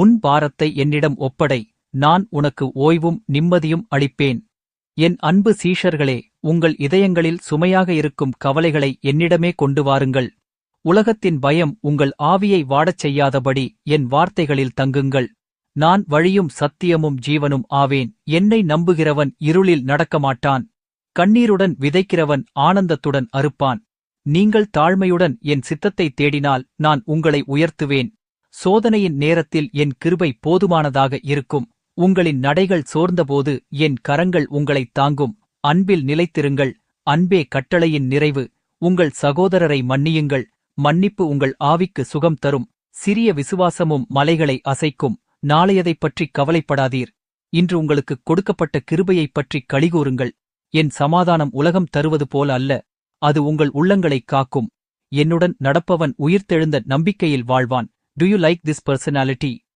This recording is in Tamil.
உன் பாரத்தை என்னிடம் ஒப்படை. நான் உனக்கு ஓய்வும் நிம்மதியும் அளிப்பேன். என் அன்பு சீஷர்களே உங்கள் இதயங்களில் சுமையாக இருக்கும் கவலைகளை என்னிடமே கொண்டு வாருங்கள். உலகத்தின் பயம் உங்கள் ஆவியை வாடச் செய்யாதபடி என் வார்த்தைகளில் தங்குங்கள். நான் வழியும் சத்தியமும் ஜீவனும் ஆவேன். என்னை நம்புகிறவன் இருளில் நடக்கமாட்டான். கண்ணீருடன் விதைக்கிறவன் ஆனந்தத்துடன் அறுப்பான். நீங்கள் தாழ்மையுடன் என் சித்தத்தை தேடினால் நான் உங்களை உயர்த்துவேன். சோதனையின் நேரத்தில் என் கிருபை போதுமானதாக இருக்கும். உங்களின் நடைகள் சோர்ந்தபோது என் கரங்கள் உங்களைத் தாங்கும். அன்பில் நிலைத்திருங்கள். அன்பே கட்டளையின் நிறைவு. உங்கள் சகோதரரை மன்னியுங்கள். மன்னிப்பு உங்கள் ஆவிக்கு சுகம் தரும். சிறிய விசுவாசமும் மலைகளை அசைக்கும். நாளையதைப் பற்றி கவலைப்படாதீர். இன்று உங்களுக்கு கொடுக்கப்பட்ட கிருபையைப் பற்றி கழிகூறுங்கள். என் சமாதானம் உலகம் தருவது போல அல்ல. அது உங்கள் உள்ளங்களைக் காக்கும். என்னுடன் நடப்பவன் உயிர்த்தெழுந்த நம்பிக்கையில் வாழ்வான். Do you like this personality?